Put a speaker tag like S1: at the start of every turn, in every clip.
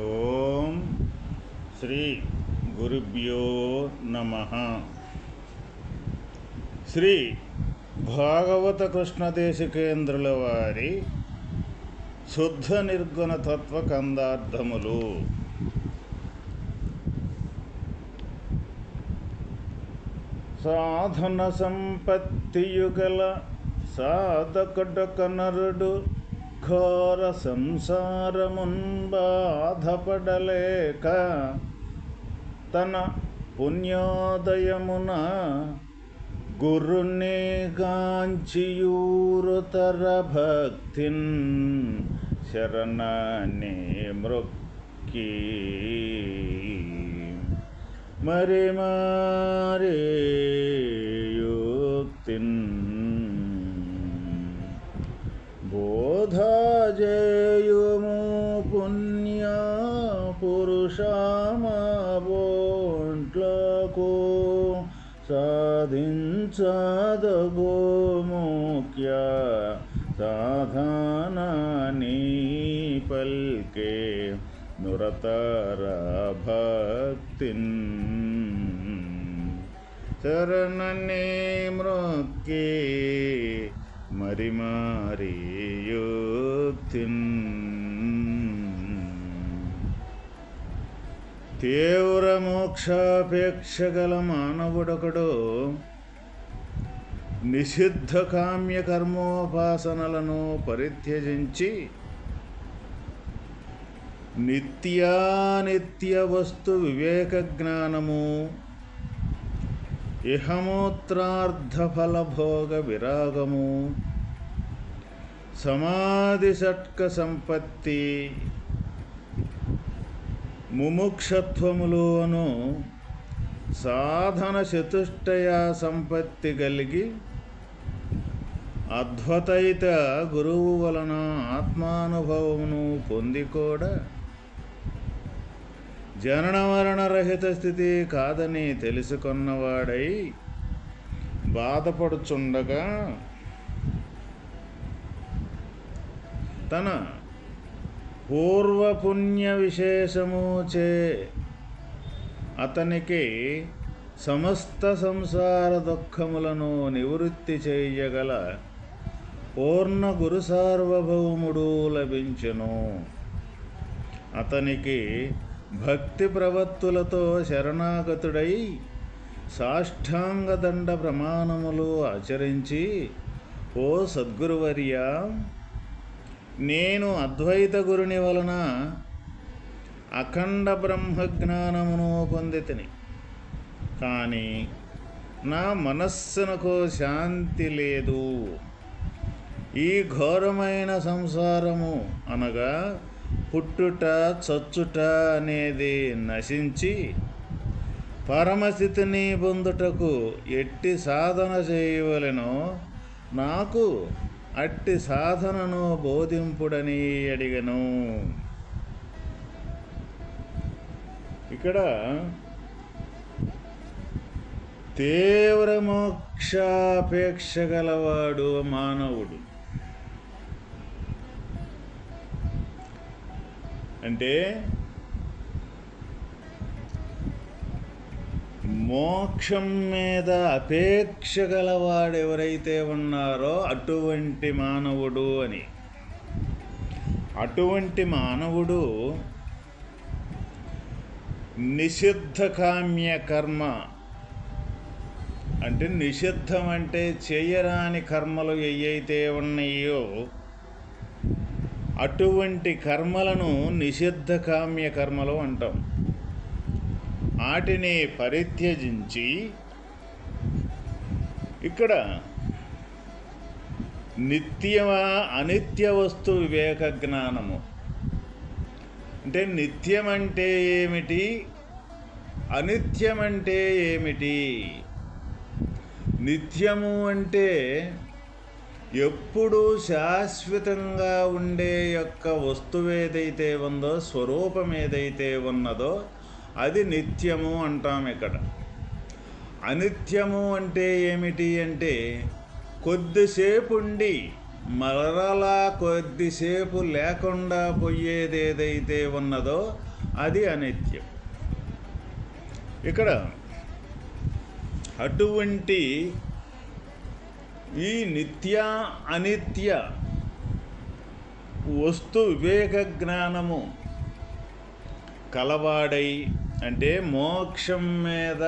S1: ఓం శ్రీ గురుభ్యో నమ. శ్రీ భాగవత కృష్ణదేశికేంద్రుల వారి శుద్ధ నిర్గుణ తత్వ కందార్థములు. సాధన సంపత్తియుగల సాధకుడొక నరుడు ఘోర సంసారమున్ బాధపడలేక తన పుణ్యోదయమున గురుని కాంచియూరుతర భక్తిన్ శరణాన్ని మృక్కి. మరి మారే యుక్తిన్ బోధాజేయుము పుణ్య పురుషామోంట్లకు సాధించదగో ముఖ్య సాధనాని పల్కే నురతర భక్తిన్ శరణనే మృక్కి మరి మారి తీవ్ర మోక్షాపేక్ష గల మానవుడొకడు నిషిద్ధ కామ్య కర్మోపాసనలను పరిత్యజించి నిత్యానిత్య వస్తు వివేక జ్ఞానము ఇహమూత్రార్థఫలభోగ విరాగము సమాధి షట్క సంపత్తి ముముక్షత్వములోను సాధన చతుష్టయ సంపత్తి కలిగి అద్వతైత గురువు వలన ఆత్మానుభవమును పొంది కూడా జనన మరణ రహిత స్థితి కాదని తెలుసుకున్నవాడై బాధపడుచుండగా తన పూర్వపుణ్య విశేషము చే అతనికి సమస్త సంసార దుఃఖములను నివృత్తి చేయగల పూర్ణ గురు సార్వభౌముడు లభించును. అతనికి భక్తి ప్రవత్తులతో శరణాగతుడై సాష్టాంగదండ ప్రమాణములు ఆచరించి ఓ సద్గురువర్య నేను అద్వైత గురుని వలన అఖండ బ్రహ్మజ్ఞానమును పొందితిని. కానీ నా మనస్సునకు శాంతి లేదు. ఈ ఘోరమైన సంసారము అనగా పుట్టుట చచ్చుట అనేది నశించి పరమస్థితిని పొందుటకు ఎట్టి సాధన చేయవలెనో నాకు అట్టి సాధనను బోధింపుడని అడిగను. ఇక్కడ తీవ్ర మోక్షాపేక్ష గలవాడు మానవుడు. అంటే మోక్షం మీద అపేక్ష గలవాడు ఎవరైతే ఉన్నారో అటువంటి మానవుడు అని. అటువంటి మానవుడు నిషిద్ధకామ్య కర్మ. అంటే నిషిద్ధం అంటే చేయరాని కర్మలు ఏవైతే ఉన్నాయో అటువంటి కర్మలను నిషిద్ధకామ్య కర్మలు అంటాం. వాటిని పరిత్యజించి ఇక్కడ నిత్యమా అనిత్య వస్తు వివేక జ్ఞానము. అంటే నిత్యం అంటే ఏమిటి? అనిత్యం అంటే ఏమిటి? నిత్యము అంటే ఎప్పుడు శాశ్వతంగా ఉండే యొక్క వస్తువు ఏదైతే ఉందో స్వరూపం ఏదైతే ఉన్నదో అది నిత్యము అంటాం ఇక్కడ. అనిత్యము అంటే ఏమిటి అంటే కొద్దిసేపు ఉండి మరలా కొద్దిసేపు లేకుండా పోయేది ఏదైతే ఉన్నదో అది అనిత్యం. ఇక్కడ అటువంటి ఈ నిత్య అనిత్య వస్తు వివేక జ్ఞానము కలవాడై అంటే మోక్షం మీద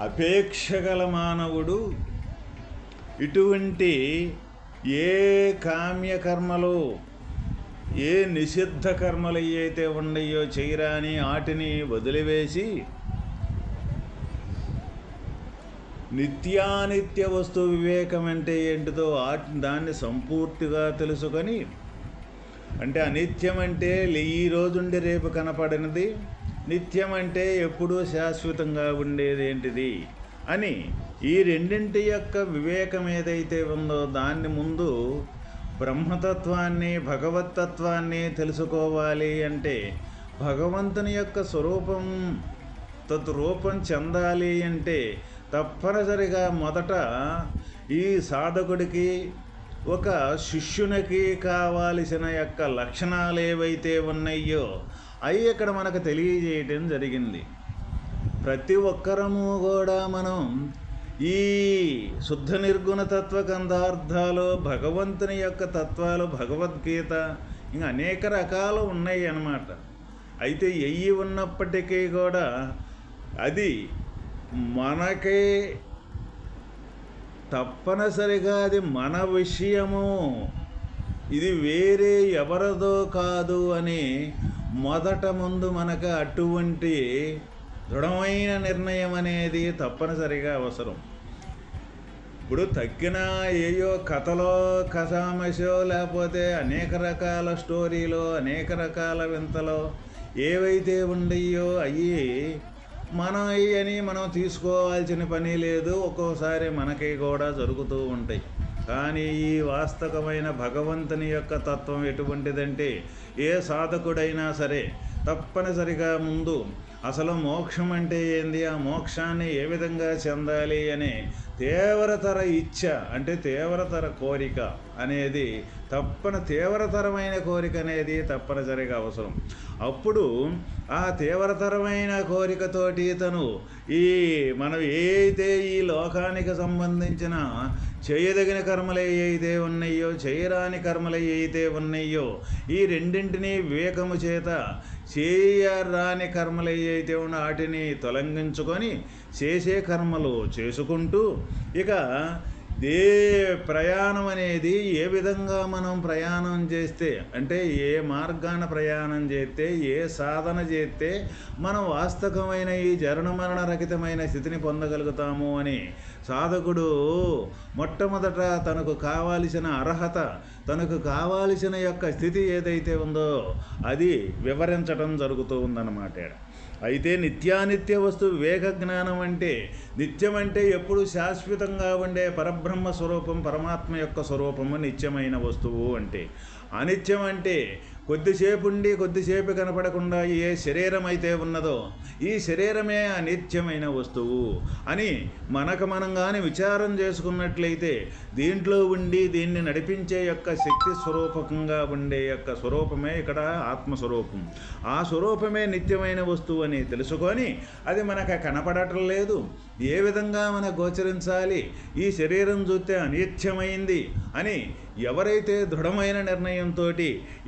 S1: అపేక్ష గల మానవుడు ఇటువంటి ఏ కామ్యకర్మలు ఏ నిషిద్ధ కర్మలు అయితే ఉన్నాయో చేయరాని వాటిని వదిలివేసి నిత్యానిత్య వస్తు వివేకం అంటే ఏంటిదో దాన్ని సంపూర్తిగా తెలుసుకొని అంటే అనిత్యం అంటే ఈ రోజుండి రేపు కనపడినది. నిత్యం అంటే ఎప్పుడూ శాశ్వతంగా ఉండేది ఏంటిది అని ఈ రెండింటి యొక్క వివేకం ఏదైతే ఉందో దాన్ని ముందు బ్రహ్మతత్వాన్ని భగవతత్వాన్ని తెలుసుకోవాలి అంటే భగవంతుని యొక్క స్వరూపం తద్రూపం చెందాలి అంటే తప్పనిసరిగా మొదట ఈ సాధకుడికి ఒక శిష్యునికి కావాల్సిన యొక్క లక్షణాలు ఏవైతే ఉన్నాయో అవి ఇక్కడ మనకు తెలియజేయటం జరిగింది. ప్రతి ఒక్కరము కూడా మనం ఈ శుద్ధ నిర్గుణ తత్వ గంధార్థాలు భగవంతుని యొక్క తత్వాలు భగవద్గీత ఇంకా అనేక రకాలు ఉన్నాయి అన్నమాట. అయితే ఎయ్యి ఉన్నప్పటికీ కూడా అది మనకే తప్పనిసరిగా అది మన విషయము. ఇది వేరే ఎవరిదో కాదు అని మొదట ముందు మనకు అటువంటి దృఢమైన నిర్ణయం అనేది తప్పనిసరిగా అవసరం. ఇప్పుడు తగ్గిన ఏయో కథలో కథామశో లేకపోతే అనేక రకాల స్టోరీలో అనేక రకాల వింతలో ఏవైతే ఉండయో అవి మనం అని మనం తీసుకోవాల్సిన పని లేదు ఒక్కోసారి మనకి కూడా జరుగుతూ ఉంటాయి. కానీ ఈ వాస్తవమైన భగవంతుని యొక్క తత్వం ఎటువంటిదంటే ఏ సాధకుడైనా సరే తప్పనిసరిగా ముందు అసలు మోక్షం అంటే ఏంది? ఆ మోక్షాన్ని ఏ విధంగా చెందాలి అనే తీవ్రతర ఇచ్చ అంటే తీవ్రతర కోరిక అనేది తప్పన తీవ్రతరమైన కోరిక అనేది తప్పనిసరిగా అవసరం. అప్పుడు ఆ తీవ్రతరమైన కోరికతోటి తను ఈ మనం ఏదైతే ఈ లోకానికి సంబంధించిన చేయదగిన కర్మలు ఏవైతే ఉన్నాయో చేయరాని కర్మలు ఏవైతే ఉన్నాయో ఈ రెండింటినీ వివేకము చేత చేయరాని కర్మలు ఏవైతే ఉన్న వాటిని తొలగించుకొని చేసే కర్మలు చేసుకుంటూ ఇక ఏ ప్రయాణం అనేది ఏ విధంగా మనం ప్రయాణం చేస్తే అంటే ఏ మార్గాన ప్రయాణం చేస్తే ఏ సాధన చేస్తే మనం వాస్తవమైన ఈ జరణ మరణ రహితమైన స్థితిని పొందగలుగుతాము అని సాధకుడు మొట్టమొదట తనకు కావాల్సిన అర్హత తనకు కావాల్సిన యొక్క స్థితి ఏదైతే ఉందో అది వివరించడం జరుగుతూ ఉందన్నమాట అయితే నిత్యానిత్య వస్తు వివేక జ్ఞానం అంటే నిత్యం అంటే ఎప్పుడు శాశ్వతంగా ఉండే పరబ్రహ్మ స్వరూపం పరమాత్మ యొక్క స్వరూపము నిత్యమైన వస్తువు అంటే. అనిత్యం అంటే కొద్దిసేపు ఉండి కొద్దిసేపు కనపడకుండా ఏ శరీరం అయితే ఉన్నదో ఈ శరీరమే అనిత్యమైన వస్తువు అని మనకు మనం కానీ విచారం చేసుకున్నట్లయితే దీంట్లో ఉండి దీన్ని నడిపించే యొక్క శక్తి స్వరూపకంగా ఉండే యొక్క స్వరూపమే ఇక్కడ ఆత్మస్వరూపం. ఆ స్వరూపమే నిత్యమైన వస్తువు అని తెలుసుకొని అది మనకు కనపడటం లేదు. ఏ విధంగా మన గోచరించాలి? ఈ శరీరం చూస్తే అనిత్యమైంది అని ఎవరైతే దృఢమైన నిర్ణయంతో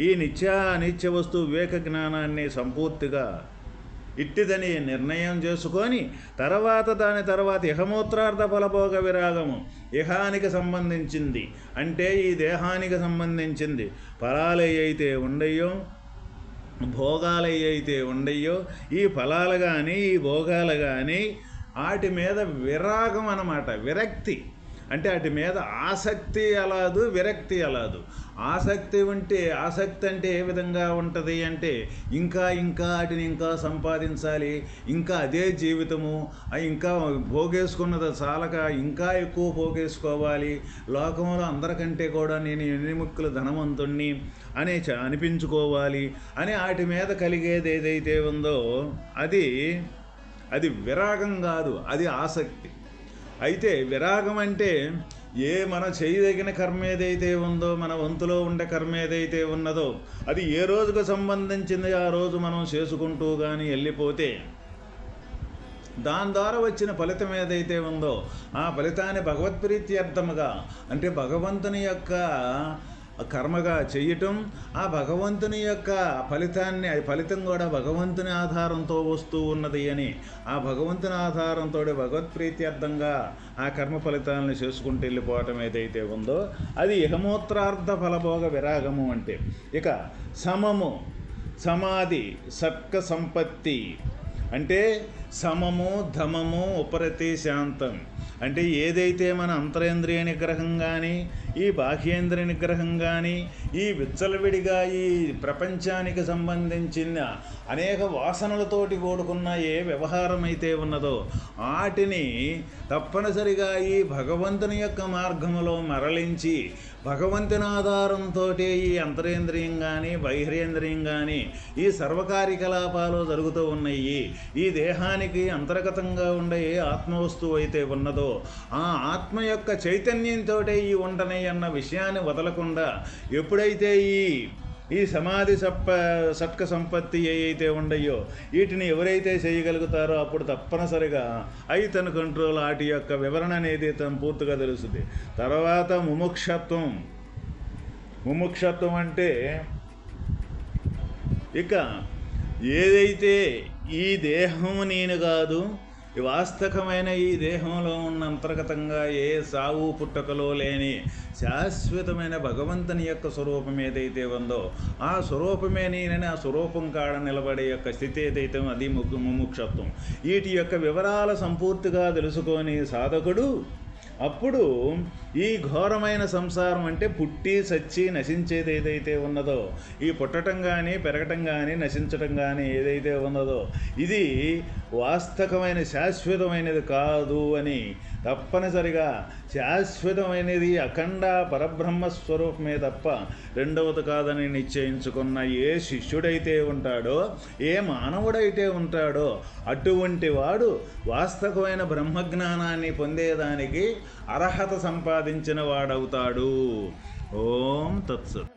S1: ఈ నిత్య అనిత్య వస్తు వివేక జ్ఞానాన్ని సంపూర్తిగా ఇట్టిదని నిర్ణయం చేసుకొని తర్వాత దాని తర్వాత ఇహమూత్రార్థ ఫలభోగ విరాగము ఇహానికి సంబంధించింది. అంటే ఈ దేహానికి సంబంధించింది. ఫలాలు అయితే ఉండయో భోగాలు అయితే ఉండయో ఈ ఫలాలు కానీ ఈ భోగాలు కానీ వాటి మీద విరాగం అన్నమాట విరక్తి. అంటే వాటి మీద ఆసక్తి అలాదు విరక్తి అలాదు ఆసక్తి ఉంటే ఆసక్తి అంటే ఏ విధంగా ఉంటుంది అంటే ఇంకా ఇంకా వాటిని ఇంకా సంపాదించాలి ఇంకా అదే జీవితము ఇంకా పోగేసుకున్నది చాలక ఇంకా ఎక్కువ పోగేసుకోవాలి లోకంలో అందరికంటే కూడా నేను ఎన్ని ముక్కులు ధనవంతుణ్ణి అని అనిపించుకోవాలి అని వాటి మీద కలిగేది ఏదైతే ఉందో అది అది విరాగం కాదు అది ఆసక్తి. అయితే విరాగం అంటే ఏ మన చేయదగిన కర్మ ఏదైతే ఉందో మన వంతులో ఉండే కర్మ ఏదైతే ఉన్నదో అది ఏ రోజుకు సంబంధించింది ఆ రోజు మనం చేసుకుంటూ కానీ వెళ్ళిపోతే దాని ద్వారా వచ్చిన ఫలితం ఏదైతే ఉందో ఆ ఫలితాన్ని భగవత్ప్రీత్యర్థముగా అంటే భగవంతుని యొక్క కర్మగా చేయటం ఆ భగవంతుని యొక్క ఫలితాన్ని అది ఫలితం కూడా భగవంతుని ఆధారంతో వస్తూ ఉన్నది అని ఆ భగవంతుని ఆధారంతో భగవత్ప్రీత్యర్థంగా ఆ కర్మ ఫలితాలను చేసుకుంటూ వెళ్ళిపోవటం ఏదైతే ఉందో అది ఇహమూత్రార్థ ఫలభోగ విరాగము అంటే. ఇక సమము సమాధి సర్క సంపత్తి అంటే సమము ధమము ఉపరతి శాంతం. అంటే ఏదైతే మన అంతరేంద్రియ నిగ్రహం కానీ ఈ బాహ్యేంద్రియ నిగ్రహం కానీ ఈ విచ్చలవిడిగా ఈ ప్రపంచానికి సంబంధించిన అనేక వాసనలతోటి కూడుకున్న ఏ వ్యవహారం అయితే ఉన్నదో వాటిని తప్పనిసరిగా ఈ భగవంతుని యొక్క మార్గములో మరలించి భగవంతుని ఆధారంతో ఈ అంతరేంద్రియం కానీ బహిరేంద్రియం కానీ ఈ సర్వకార్యకలాపాలు జరుగుతూ ఉన్నాయి. ఈ దేహానికి అంతర్గతంగా ఉండే ఏ ఆత్మవస్తువు అయితే ఉన్నదో ఆ ఆత్మ యొక్క చైతన్యంతో ఈ ఉండనే అన్న విషయాన్ని వదలకుండా ఎప్పుడైతే ఈ ఈ సమాధి సప్ప సట్క సంపత్తి ఏవైతే ఉండయో వీటిని ఎవరైతే చేయగలుగుతారో అప్పుడు తప్పనిసరిగా అయి తన కంట్రోల్ వాటి యొక్క వివరణ అనేది తను పూర్తిగా తెలుస్తుంది. తర్వాత ముముక్షత్వం. ముముక్షత్వం అంటే ఇక ఏదైతే ఈ దేహం నేను కాదు వాస్తవమైన ఈ దేహంలో ఉన్న అంతర్గతంగా ఏ సావు పుట్టకలో లేని శాశ్వతమైన భగవంతుని యొక్క స్వరూపం ఏదైతే ఉందో ఆ స్వరూపమే నేనని ఆ స్వరూపం కాడ నిలబడే యొక్క స్థితి ఏదైతే అది ముఖ్య ముముక్షత్వం. వీటి యొక్క వివరాల సంపూర్తిగా తెలుసుకొని సాధకుడు అప్పుడు ఈ ఘోరమైన సంసారం అంటే పుట్టి సచ్చి నశించేది ఏదైతే ఉన్నదో ఈ పుట్టటం కానీ పెరగటం కానీ నశించటం కానీ ఏదైతే ఉన్నదో ఇది వాస్తవమైన శాశ్వతమైనది కాదు అని తప్పనిసరిగా శాశ్వతమైనది అఖండ పరబ్రహ్మ స్వరూపమే తప్ప రెండవది కాదని నిశ్చయించుకున్న ఏ శిష్యుడైతే ఉంటాడో ఏ మానవుడైతే ఉంటాడో అటువంటి వాడు వాస్తవమైన బ్రహ్మజ్ఞానాన్ని పొందేదానికి అర్హత సంపాదించిన వాడవుతాడు. ఓం తత్సత్.